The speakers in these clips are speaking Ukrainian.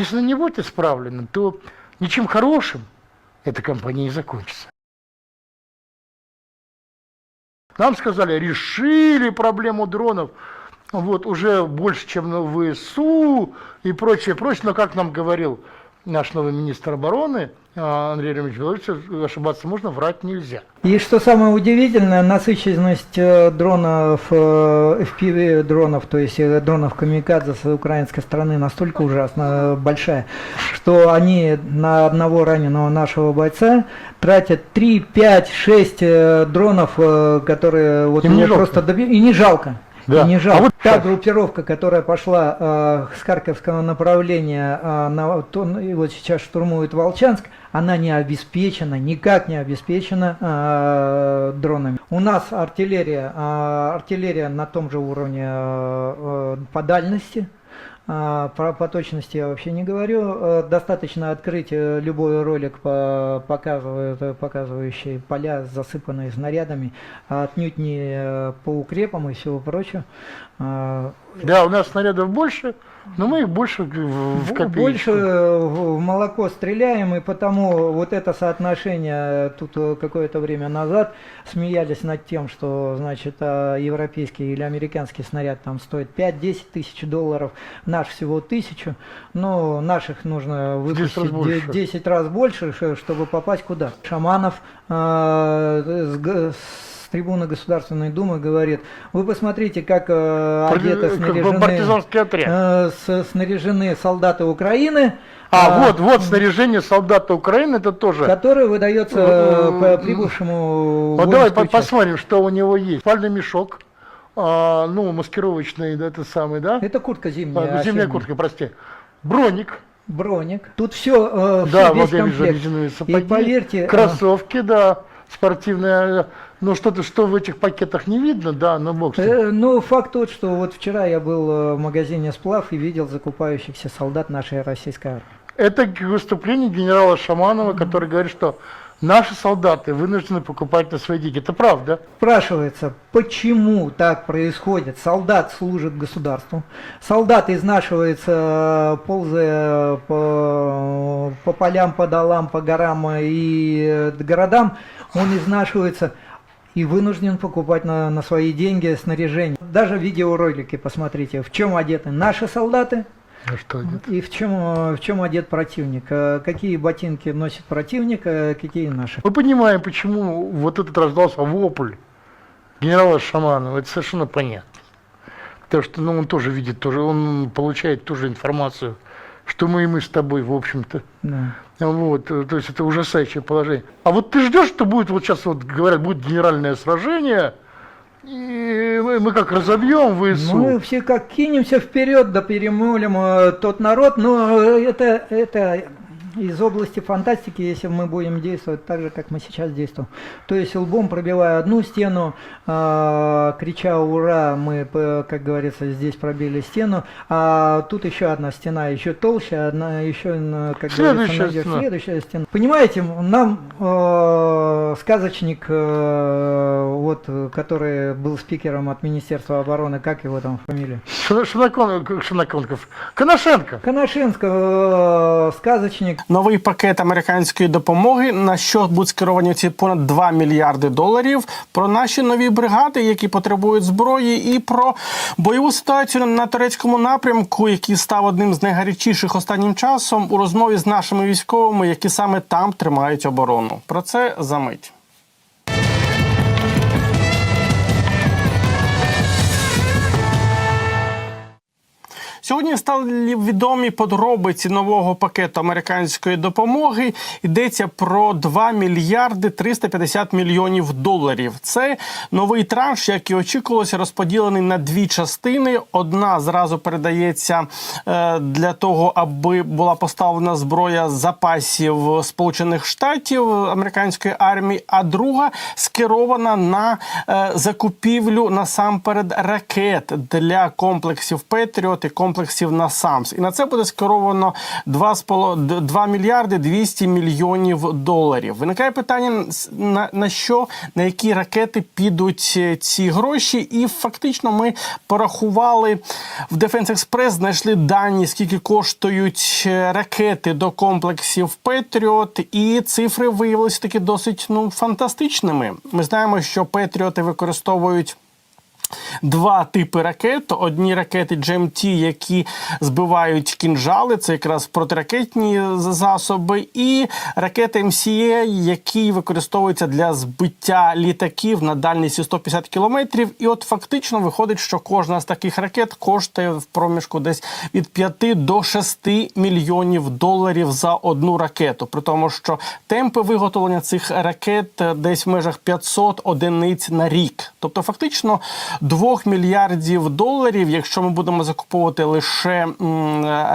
Если не будет исправлена, то ничем хорошим эта кампания не закончится. Нам сказали, решили проблему дронов, вот уже больше, чем на ВСУ и прочее, прочее. Но как нам говорил наш новый министр обороны а, Андрей Ремович Белович, ошибаться можно, врать нельзя. И что самое удивительное, насыщенность э, дронов, э, FPV дронов, то есть э, дронов камикадзе с украинской стороны настолько ужасно э, большая, что они на одного раненого нашего бойца тратят 3, 5, 6 э, дронов, э, которые вот Им не его жалко. просто доби- И не жалко. Да. И не жалко. А вот Та сейчас- группировка, которая пошла э, с Харьковского направления, э, на, то, и вот сейчас штурмует Волчанск, она не обеспечена, никак не обеспечена э, дронами. У нас артиллерия, э, артиллерия на том же уровне э, э, по дальности. А, Про по точности я вообще не говорю. Э, Достаточно открыть э, любой ролик, э, показывающий поля, засыпанные снарядами, а отнюдь не по укрепам и всего прочего. Да, у нас снарядов больше, но мы их больше в, копеечку. Больше э, в молоко стреляем, и потому вот это соотношение тут э, какое-то время назад смеялись над тем, что значит а, европейский или американский снаряд там стоит 5-10 тысяч долларов, наш всего тысячу, но наших нужно Десять раз выпустить больше. де- 10 раз больше, чтобы попасть куда? Шаманов э, с трибуны Государственной Думы говорит, вы посмотрите, как э, одеты, снаряжены э, с- снаряжены солдаты Украины, А, вот, вот снаряжение солдата Украины, это тоже. которое выдается э, по прибывшему Вот давай по- посмотрим, что у него есть. Спальный мешок, а, ну, маскировочный, да, это самый, да? Это куртка зимняя, А, зимняя осенняя. куртка, прости. Броник, броник. Тут все, да, весь вот я вижу комплект. резиновые сапоги. И поверьте, э, Кроссовки, да, спортивные. Ну, что-то, что в этих пакетах не видно, да, но бог с ним. э, ну факт тот, что вот вчера я был э, в магазине Сплав и видел закупающихся солдат нашей российской армии. Это выступление генерала Шаманова, который говорит, что наши солдаты вынуждены покупать на свои деньги. Это правда. Спрашивается, почему так происходит? Солдат служит государству, солдат изнашивается, ползая по, по полям, по долам, по горам и э, городам, он изнашивается и вынужден покупать на, на свои деньги снаряжение. Даже видеоролики посмотрите, в чем одеты наши солдаты Ну что, и в чем, в чем одет противник. Э, Какие ботинки носит противник, э, какие наши. Мы понимаем, почему вот этот раздался вопль генерала Шаманова. Это совершенно понятно. Потому что ну, он тоже видит, тоже, он получает ту же информацию, что мы и мы с тобой, в общем-то. Да. Вот, э, то есть это ужасающее положение. А вот ты ждешь, что будет, вот сейчас вот говорят, будет генеральное сражение, и мы, мы как разобьем ВСУ. Мы все как кинемся вперед, да перемолим э, тот народ, но э, это, это из области фантастики, если мы будем действовать так же, как мы сейчас действуем. То есть лбом пробивая одну стену, э, крича «Ура!», мы, п- как говорится, здесь пробили стену, а тут еще одна стена, еще толще, одна еще, н- как Следующая говорится, стена. следующая стена. Понимаете, нам э, сказочник, э, вот, э, который был спикером от Министерства обороны, как его там фамилия? Как Шинаконков. Коношенко. Коношенко, э, сказочник. Новий пакет американської допомоги, на що будуть скеровані ці понад 2 мільярди доларів, про наші нові бригади, які потребують зброї, і про бойову ситуацію на турецькому напрямку, який став одним з найгарячіших останнім часом у розмові з нашими військовими, які саме там тримають оборону. Про це за мить. Сьогодні стали відомі подробиці нового пакету американської допомоги. Йдеться про 2 мільярди 350 мільйонів доларів. Це новий транш, як і очікувалося, розподілений на дві частини. Одна зразу передається е, для того, аби була поставлена зброя запасів Сполучених Штатів американської армії, а друга скерована на е, закупівлю насамперед ракет для комплексів Петріот і комплексів комплексів на САМС. І на це буде скеровано 2, 2 мільярди 200 мільйонів доларів. Виникає питання на, на що, на які ракети підуть е, ці гроші, і фактично ми порахували в Defense Express, знайшли дані, скільки коштують е, ракети до комплексів Петріот, і цифри виявилися таки досить ну фантастичними. Ми знаємо, що Петріоти використовують. Два типи ракет: одні ракети GMT, які збивають кінжали, це якраз протиракетні засоби, і ракети MCA, які використовуються для збиття літаків на дальності 150 кілометрів. І от фактично виходить, що кожна з таких ракет коштує в проміжку десь від 5 до 6 мільйонів доларів за одну ракету. При тому, що темпи виготовлення цих ракет десь в межах 500 одиниць на рік. Тобто, фактично. 2 мільярдів доларів, якщо ми будемо закуповувати лише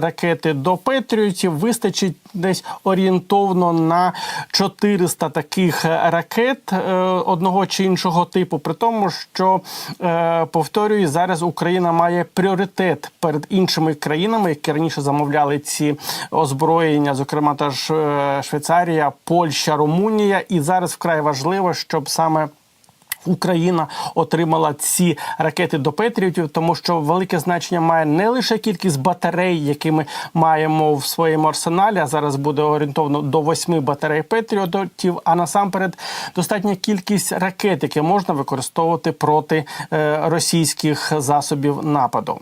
ракети до Петріотів, вистачить десь орієнтовно на 400 таких ракет е, одного чи іншого типу. При тому, що е, повторюю, зараз Україна має пріоритет перед іншими країнами, які раніше замовляли ці озброєння, зокрема та ж е, Швейцарія, Польща, Румунія, і зараз вкрай важливо, щоб саме Україна отримала ці ракети до Петріотів, тому що велике значення має не лише кількість батарей, які ми маємо в своєму арсеналі. А зараз буде орієнтовно до восьми батарей Петріотів, а насамперед достатня кількість ракет, які можна використовувати проти е, російських засобів нападу.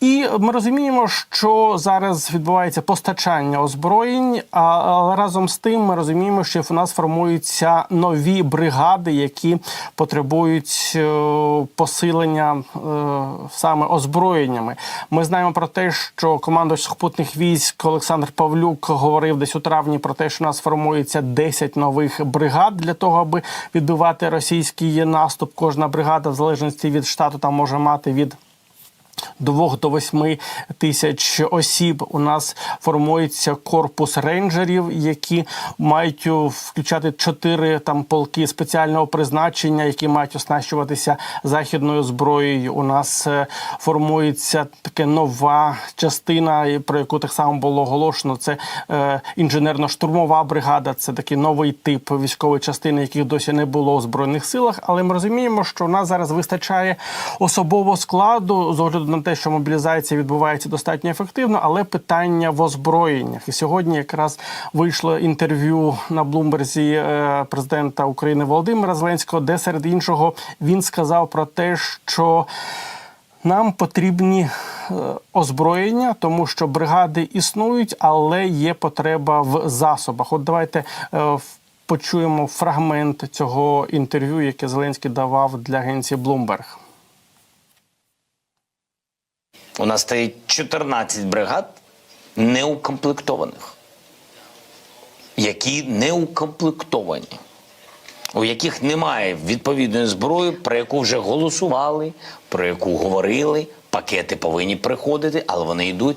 І ми розуміємо, що зараз відбувається постачання озброєнь. А разом з тим ми розуміємо, що в нас формуються нові бригади, які потребують е, посилення е, саме озброєннями. Ми знаємо про те, що командувач сухопутних військ Олександр Павлюк говорив десь у травні про те, що у нас формується 10 нових бригад для того, аби відбивати російський наступ. Кожна бригада, в залежності від штату, там може мати від 2 до 8 тисяч осіб у нас формується корпус рейнджерів, які мають включати чотири там полки спеціального призначення, які мають оснащуватися західною зброєю. У нас е, формується таке нова частина, про яку так само було оголошено. Це е, інженерно-штурмова бригада. Це такий новий тип військової частини, яких досі не було у збройних силах. Але ми розуміємо, що у нас зараз вистачає особового складу з огляду на те, що мобілізація відбувається достатньо ефективно, але питання в озброєннях. І сьогодні якраз вийшло інтерв'ю на Блумберзі е, президента України Володимира Зеленського, де серед іншого він сказав про те, що нам потрібні е, озброєння, тому що бригади існують, але є потреба в засобах. От давайте е, почуємо фрагмент цього інтерв'ю, яке Зеленський давав для агенції Bloomberg. У нас стоїть 14 бригад неукомплектованих, які неукомплектовані, у яких немає відповідної зброї, про яку вже голосували, про яку говорили. Пакети повинні приходити, але вони йдуть,